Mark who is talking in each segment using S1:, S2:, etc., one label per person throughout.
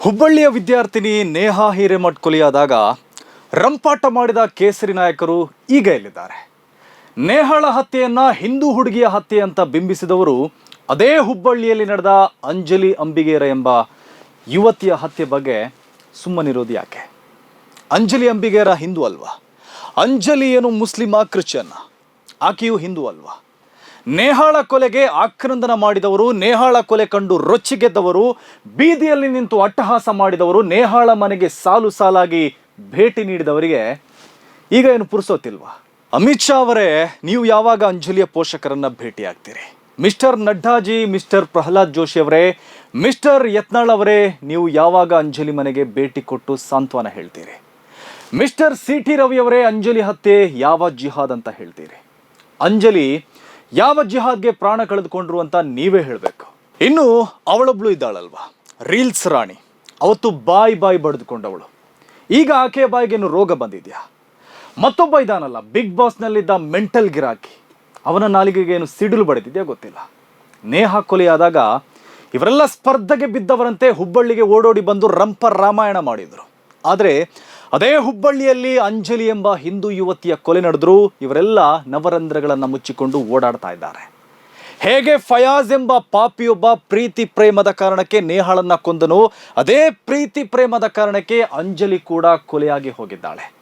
S1: ಹುಬ್ಬಳ್ಳಿಯ ವಿದ್ಯಾರ್ಥಿನಿ ನೇಹಾ ಹಿರೇಮಠ್ ಕೊಲೆಯಾದಾಗ ರಂಪಾಟ ಮಾಡಿದ ಕೇಸರಿ ನಾಯಕರು ಈಗ ಎಲ್ಲಿದ್ದಾರೆ? ನೇಹಾಳ ಹತ್ಯೆಯನ್ನ ಹಿಂದೂ ಹುಡುಗಿಯ ಹತ್ಯೆ ಅಂತ ಬಿಂಬಿಸಿದವರು ಅದೇ ಹುಬ್ಬಳ್ಳಿಯಲ್ಲಿ ನಡೆದ ಅಂಜಲಿ ಅಂಬಿಗೇರ ಎಂಬ ಯುವತಿಯ ಹತ್ಯೆ ಬಗ್ಗೆ ಸುಮ್ಮನಿರೋದು ಯಾಕೆ? ಅಂಜಲಿ ಅಂಬಿಗೇರ ಹಿಂದೂ ಅಲ್ವಾ? ಅಂಜಲಿ ಏನು ಮುಸ್ಲಿಮಾ, ಕ್ರಿಶ್ಚಿಯನ್ನ? ಆಕೆಯು ಹಿಂದೂ ಅಲ್ವಾ? ನೇಹಾಳ ಕೊಲೆಗೆ ಆಕ್ರಂದನ ಮಾಡಿದವರು, ನೇಹಾಳ ಕೊಲೆ ಕಂಡು ರೊಚ್ಚಿಗೆದ್ದವರು, ಬೀದಿಯಲ್ಲಿ ನಿಂತು ಅಟ್ಟಹಾಸ ಮಾಡಿದವರು, ನೇಹಾಳ ಮನೆಗೆ ಸಾಲು ಸಾಲಾಗಿ ಭೇಟಿ ನೀಡಿದವರಿಗೆ ಈಗ ಏನು ಪುರುಸೋತಿಲ್ವಾ ಅಮಿತ್ ಶಾ ಅವರೇ, ನೀವು ಯಾವಾಗ ಅಂಜಲಿಯ ಪೋಷಕರನ್ನ ಭೇಟಿ ಆಗ್ತೀರಿ ಮಿಸ್ಟರ್ ನಡ್ಡಾಜಿ, ಮಿಸ್ಟರ್ ಪ್ರಹ್ಲಾದ್ ಜೋಶಿ ಅವರೇ, ಮಿಸ್ಟರ್ ಯತ್ನಾಳ್ ಅವರೇ, ನೀವು ಯಾವಾಗ ಅಂಜಲಿ ಮನೆಗೆ ಭೇಟಿ ಕೊಟ್ಟು ಸಾಂತ್ವನ ಹೇಳ್ತೀರಿ? ಮಿಸ್ಟರ್ ಸಿ ಟಿ ರವಿ ಅವರೇ, ಅಂಜಲಿ ಹತ್ಯೆ ಯಾವ ಜಿಹಾದ್ ಅಂತ ಹೇಳ್ತೀರಿ? ಅಂಜಲಿ ಯಾವ ಜಿಹಾದ್ಗೆ ಪ್ರಾಣ ಕಳೆದುಕೊಂಡ್ರು ಅಂತ ನೀವೇ ಹೇಳಬೇಕು. ಇನ್ನು ಅವಳೊಬ್ಳು ಇದ್ದಾಳಲ್ವಾ? ರೀಲ್ಸ್ ರಾಣಿ. ಅವತ್ತು ಬಾಯಿ ಬಾಯಿ ಬಡಿದುಕೊಂಡವಳು. ಈಗ ಆಕೆಯ ಬಾಯಿಗೇನು ರೋಗ ಬಂದಿದೆಯಾ? ಮತ್ತೊಬ್ಬ ಇದಾನಲ್ಲ, ಬಿಗ್ ಬಾಸ್ನಲ್ಲಿದ್ದ ಮೆಂಟಲ್ ಗಿರಾಕಿ. ಅವನ ನಾಲಿಗೆಗೆ ಏನು ಸಿಡಿಲು ಬಡಿದಿದೆಯಾ ಗೊತ್ತಿಲ್ಲ. ನೇಹ ಕೊಲೆಯಾದಾಗ ಇವರೆಲ್ಲ ಸ್ಪರ್ಧೆಗೆ ಬಿದ್ದವರಂತೆ ಹುಬ್ಬಳ್ಳಿಗೆ ಓಡೋಡಿ ಬಂದು ರಂಪ ರಾಮಾಯಣ ಮಾಡಿದರು. ಆದರೆ ಅದೇ ಹುಬ್ಬಳ್ಳಿಯಲ್ಲಿ ಅಂಜಲಿ ಎಂಬ ಹಿಂದೂ ಯುವತಿಯ ಕೊಲೆ ನಡೆದ್ರು ಇವರೆಲ್ಲ ನವರಂಧ್ರಗಳನ್ನು ಮುಚ್ಚಿಕೊಂಡು ಓಡಾಡ್ತಾ ಇದ್ದಾರೆ. ಹೇಗೆ ಫಯಾಜ್ ಎಂಬ ಪಾಪಿಯೊಬ್ಬ ಪ್ರೀತಿ ಪ್ರೇಮದ ಕಾರಣಕ್ಕೆ ನೇಹಾಳನ್ನ ಕೊಂದನು ಅದೇ ಪ್ರೀತಿ ಪ್ರೇಮದ ಕಾರಣಕ್ಕೆ ಅಂಜಲಿ ಕೂಡ ಕೊಲೆಯಾಗಿ ಹೋಗಿದ್ದಾಳೆ.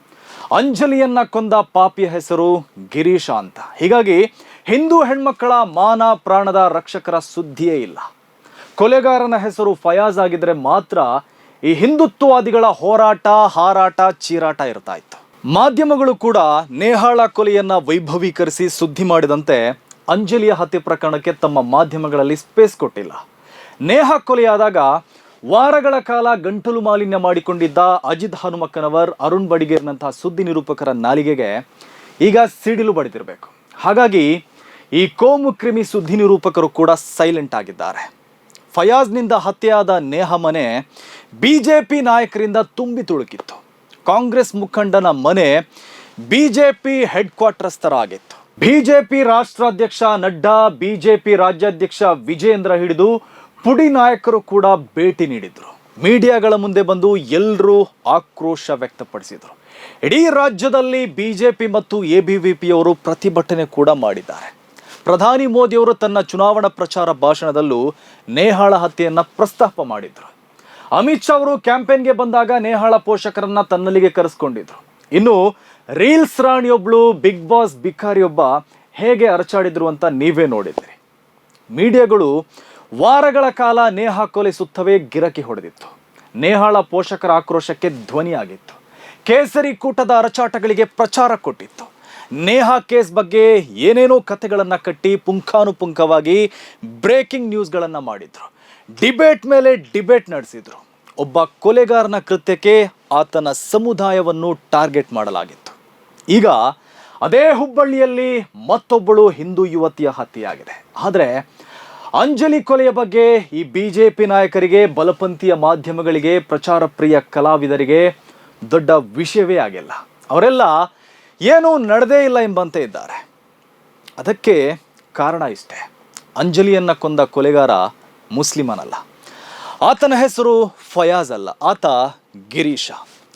S1: ಅಂಜಲಿಯನ್ನ ಕೊಂದ ಪಾಪಿಯ ಹೆಸರು ಗಿರೀಶ ಅಂತ. ಹೀಗಾಗಿ ಹಿಂದೂ ಹೆಣ್ಮಕ್ಕಳ ಮಾನ ಪ್ರಾಣದ ರಕ್ಷಕರ ಸುದ್ದಿಯೇ ಇಲ್ಲ. ಕೊಲೆಗಾರನ ಹೆಸರು ಫಯಾಜ್ ಆಗಿದ್ರೆ ಮಾತ್ರ ಈ ಹಿಂದುತ್ವವಾದಿಗಳ ಹೋರಾಟ, ಹಾರಾಟ, ಚೀರಾಟ ಇರ್ತಾ ಇತ್ತು. ಮಾಧ್ಯಮಗಳು ಕೂಡ ನೇಹಾಳ ಕೊಲೆಯನ್ನ ವೈಭವೀಕರಿಸಿ ಸುದ್ದಿ ಮಾಡಿದಂತೆ ಅಂಜಲಿಯ ಹತ್ಯೆ ಪ್ರಕರಣಕ್ಕೆ ತಮ್ಮ ಮಾಧ್ಯಮಗಳಲ್ಲಿ ಸ್ಪೇಸ್ ಕೊಟ್ಟಿಲ್ಲ. ನೇಹ ಕೊಲೆಯಾದಾಗ ವಾರಗಳ ಕಾಲ ಗಂಟಲು ಮಾಲಿನ್ಯ ಮಾಡಿಕೊಂಡಿದ್ದ ಅಜಿತ್ ಹನುಮಕ್ಕನವರ್, ಅರುಣ್ ಬಡಿಗೇರ್ನಂತಹ ಸುದ್ದಿ ನಿರೂಪಕರ ನಾಲಿಗೆಗೆ ಈಗ ಸಿಡಿಲು ಬಡಿದಿರಬೇಕು. ಹಾಗಾಗಿ ಈ ಕೋಮು ಕ್ರಿಮಿ ಸುದ್ದಿ ನಿರೂಪಕರು ಕೂಡ ಸೈಲೆಂಟ್ ಆಗಿದ್ದಾರೆ. ಫಯಾಜ್ನಿಂದ ಹತ್ಯೆಯಾದ ನೇಹ ಮನೆ ಬಿಜೆಪಿ ನಾಯಕರಿಂದ ತುಂಬಿ ತುಳುಕಿತ್ತು. ಕಾಂಗ್ರೆಸ್ ಮುಖಂಡನ ಮನೆ ಬಿಜೆಪಿ ಹೆಡ್ ಕ್ವಾರ್ಟರ್ಸ್ ತರ ಆಗಿತ್ತು ಬಿಜೆಪಿ ರಾಷ್ಟ್ರಾಧ್ಯಕ್ಷ ನಡ್ಡಾ, ಬಿಜೆಪಿ ರಾಜ್ಯಾಧ್ಯಕ್ಷ ವಿಜೇಂದ್ರ ಹಿಡಿದು ಪುಡಿ ನಾಯಕರು ಕೂಡ ಭೇಟಿ ನೀಡಿದ್ರು. ಮೀಡಿಯಾಗಳ ಮುಂದೆ ಬಂದು ಎಲ್ಲರೂ ಆಕ್ರೋಶ ವ್ಯಕ್ತಪಡಿಸಿದರು. ಇಡೀ ರಾಜ್ಯದಲ್ಲಿ ಬಿಜೆಪಿ ಮತ್ತು ಎ ಬಿ ವಿ ಪಿಯವರು ಪ್ರತಿಭಟನೆ ಕೂಡ ಮಾಡಿದ್ದಾರೆ. ಪ್ರಧಾನಿ ಮೋದಿಯವರು ತನ್ನ ಚುನಾವಣಾ ಪ್ರಚಾರ ಭಾಷಣದಲ್ಲೂ ನೇಹಾಳ ಹತ್ಯೆಯನ್ನು ಪ್ರಸ್ತಾಪ ಮಾಡಿದ್ರು. ಅಮಿತ್ ಶಾ ಅವರು ಕ್ಯಾಂಪೇನ್ಗೆ ಬಂದಾಗ ನೇಹಾಳ ಪೋಷಕರನ್ನ ತನ್ನಲ್ಲಿಗೆ ಕರೆಸ್ಕೊಂಡಿದ್ರು. ಇನ್ನು ರೀಲ್ಸ್ ರಾಣಿಯೊಬ್ಳು, ಬಿಗ್ ಬಾಸ್ ಬಿಕಾರಿಯೊಬ್ಬ ಹೇಗೆ ಅರಚಾಡಿದ್ರು ಅಂತ ನೀವೇ ನೋಡಿದ್ರಿ. ಮೀಡಿಯಾಗಳು ವಾರಗಳ ಕಾಲ ನೇಹಾ ಕೊಲೆ ಸುತ್ತವೇ ಗಿರಕಿ ಹೊಡೆದಿತ್ತು. ನೇಹಾಳ ಪೋಷಕರ ಆಕ್ರೋಶಕ್ಕೆ ಧ್ವನಿಯಾಗಿತ್ತು. ಕೇಸರಿ ಕೂಟದ ಅರಚಾಟಗಳಿಗೆ ಪ್ರಚಾರ ಕೊಟ್ಟಿತ್ತು. ನೇಹಾ ಕೇಸ್ ಬಗ್ಗೆ ಏನೇನೋ ಕಥೆಗಳನ್ನು ಕಟ್ಟಿ ಪುಂಖಾನುಪುಂಖವಾಗಿ ಬ್ರೇಕಿಂಗ್ ನ್ಯೂಸ್ಗಳನ್ನು ಮಾಡಿದ್ರು. ಡಿಬೇಟ್ ಮೇಲೆ ಡಿಬೇಟ್ ನಡೆಸಿದ್ರು. ಒಬ್ಬ ಕೊಲೆಗಾರನ ಕೃತ್ಯಕ್ಕೆ ಆತನ ಸಮುದಾಯವನ್ನು ಟಾರ್ಗೆಟ್ ಮಾಡಲಾಗಿತ್ತು. ಈಗ ಅದೇ ಹುಬ್ಬಳ್ಳಿಯಲ್ಲಿ ಮತ್ತೊಬ್ಬಳು ಹಿಂದೂ ಯುವತಿಯ ಹತ್ಯೆಯಾಗಿದೆ. ಆದರೆ ಅಂಜಲಿ ಕೊಲೆಯ ಬಗ್ಗೆ ಈ ಬಿಜೆಪಿ ನಾಯಕರಿಗೆ, ಬಲಪಂಥೀಯ ಮಾಧ್ಯಮಗಳಿಗೆ, ಪ್ರಚಾರ ಪ್ರಿಯ ಕಲಾವಿದರಿಗೆ ದೊಡ್ಡ ವಿಷಯವೇ ಆಗಿಲ್ಲ. ಅವರೆಲ್ಲ ಏನೂ ನಡೆದೇ ಇಲ್ಲ ಎಂಬಂತೆ ಇದ್ದಾರೆ. ಅದಕ್ಕೆ ಕಾರಣ ಇಷ್ಟೇ. ಅಂಜಲಿಯನ್ನು ಕೊಂದ ಕೊಲೆಗಾರ ಮುಸ್ಲಿಮನಲ್ಲ. ಆತನ ಹೆಸರು ಫಯಾಜ್ ಅಲ್ಲ, ಆತ ಗಿರೀಶ.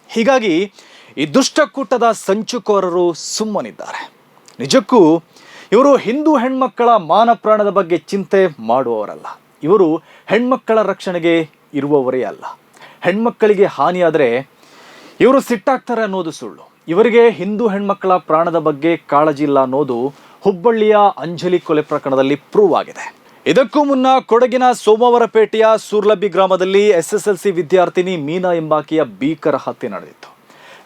S1: ಹೀಗಾಗಿ ಈ ದುಷ್ಟಕೂಟದ ಸಂಚುಕೋರರು ಸುಮ್ಮನಿದ್ದಾರೆ. ನಿಜಕ್ಕೂ ಇವರು ಹಿಂದೂ ಹೆಣ್ಮಕ್ಕಳ ಮಾನ ಪ್ರಾಣದ ಬಗ್ಗೆ ಚಿಂತೆ ಮಾಡುವವರಲ್ಲ. ಇವರು ಹೆಣ್ಮಕ್ಕಳ ರಕ್ಷಣೆಗೆ ಇರುವವರೇ ಅಲ್ಲ. ಹೆಣ್ಮಕ್ಕಳಿಗೆ ಹಾನಿಯಾದರೆ ಇವರು ಸಿಟ್ಟಾಗ್ತಾರೆ ಅನ್ನೋದು ಸುಳ್ಳು. ಇವರಿಗೆ ಹಿಂದೂ ಹೆಣ್ಮಕ್ಕಳ ಪ್ರಾಣದ ಬಗ್ಗೆ ಕಾಳಜಿ ಇಲ್ಲ ಅನ್ನೋದು ಹುಬ್ಬಳ್ಳಿಯ ಅಂಜಲಿ ಕೊಲೆ ಪ್ರಕರಣದಲ್ಲಿ ಪ್ರೂವ್ ಆಗಿದೆ. ಇದಕ್ಕೂ ಮುನ್ನ ಕೊಡಗಿನ ಸೋಮವಾರಪೇಟೆಯ ಸೂರ್ಲಬ್ಬಿ ಗ್ರಾಮದಲ್ಲಿ ಎಸ್ಎಸ್ಎಲ್ಸಿ ವಿದ್ಯಾರ್ಥಿನಿ ಮೀನಾ ಎಂಬಾಕೆಯ ಭೀಕರ ಹತ್ಯೆ ನಡೆದಿತ್ತು.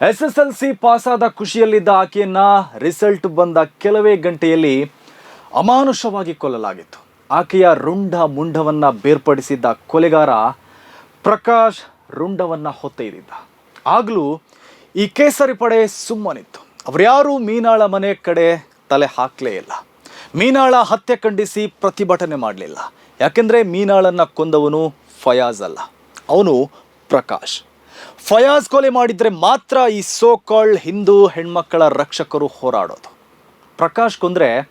S1: ಎಸ್ಎಸ್ಎಲ್ಸಿ ಪಾಸಾದ ಖುಷಿಯಲ್ಲಿದ್ದ ಆಕೆಯನ್ನ ರಿಸಲ್ಟ್ ಬಂದ ಕೆಲವೇ ಗಂಟೆಯಲ್ಲಿ ಅಮಾನುಷವಾಗಿ ಕೊಲ್ಲಲಾಗಿತ್ತು. ಆಕೆಯ ರುಂಡ ಮುಂಡವನ್ನ ಬೇರ್ಪಡಿಸಿದ್ದ ಕೊಲೆಗಾರ ಪ್ರಕಾಶ್ ರುಂಡವನ್ನ ಹೊತ್ತೊಯ್ದಿದ್ದ. ಆಗಲೂ ಈ ಕೇಸರಿ ಪಡೆ ಸುಮ್ಮನಿತ್ತು. ಅವರ್ಯಾರೂ ಮೀನಾಳ ಮನೆ ಕಡೆ ತಲೆ ಹಾಕಲೇ ಇಲ್ಲ. ಮೀನಾಳ ಹತ್ಯೆ ಖಂಡಿಸಿ ಪ್ರತಿಭಟನೆ ಮಾಡಲಿಲ್ಲ. ಯಾಕೆಂದರೆ ಮೀನಾಳನ್ನು ಕೊಂದವನು ಫಯಾಜ್ ಅಲ್ಲ. ಅವನು ಪ್ರಕಾಶ್. ಫಯಾಜ್ ಕೊಲೆ ಮಾಡಿದರೆ ಮಾತ್ರ ಈ ಸೋ ಕಾಲ್ಡ್ ಹಿಂದೂ ಹೆಣ್ಮಕ್ಕಳ ರಕ್ಷಕರು ಹೋರಾಡೋದು. ಪ್ರಕಾಶ್ ಕೊಂದರೆ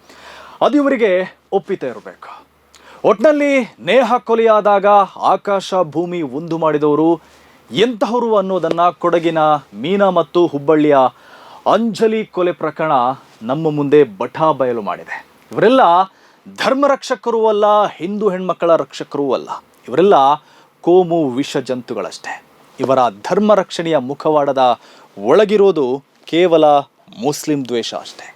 S1: ಅದು ಇವರಿಗೆ ಒಪ್ಪಿತ ಇರಬೇಕು. ಒಟ್ನಲ್ಲಿ ನೇಹ ಕೊಲೆಯಾದಾಗ ಆಕಾಶ ಭೂಮಿ ಒಂದು ಮಾಡಿದವರು ಎಂತಹವರು ಅನ್ನೋದನ್ನು ಕೊಡಗಿನ ಮೀನಾ ಮತ್ತು ಹುಬ್ಬಳ್ಳಿಯ ಅಂಜಲಿ ಕೊಲೆ ಪ್ರಕರಣ ನಮ್ಮ ಮುಂದೆ ಬಟಾ ಬಯಲು ಮಾಡಿದೆ. ಇವರೆಲ್ಲ ಧರ್ಮ ರಕ್ಷಕರೂ ಅಲ್ಲ, ಹಿಂದೂ ಹೆಣ್ಮಕ್ಕಳ ರಕ್ಷಕರೂ ಅಲ್ಲ. ಇವರೆಲ್ಲ ಕೋಮು ವಿಷ ಜಂತುಗಳಷ್ಟೇ. ಇವರ ಧರ್ಮ ರಕ್ಷಣೆಯ ಮುಖವಾಡದ ಒಳಗಿರೋದು ಕೇವಲ ಮುಸ್ಲಿಂ ದ್ವೇಷ ಅಷ್ಟೇ.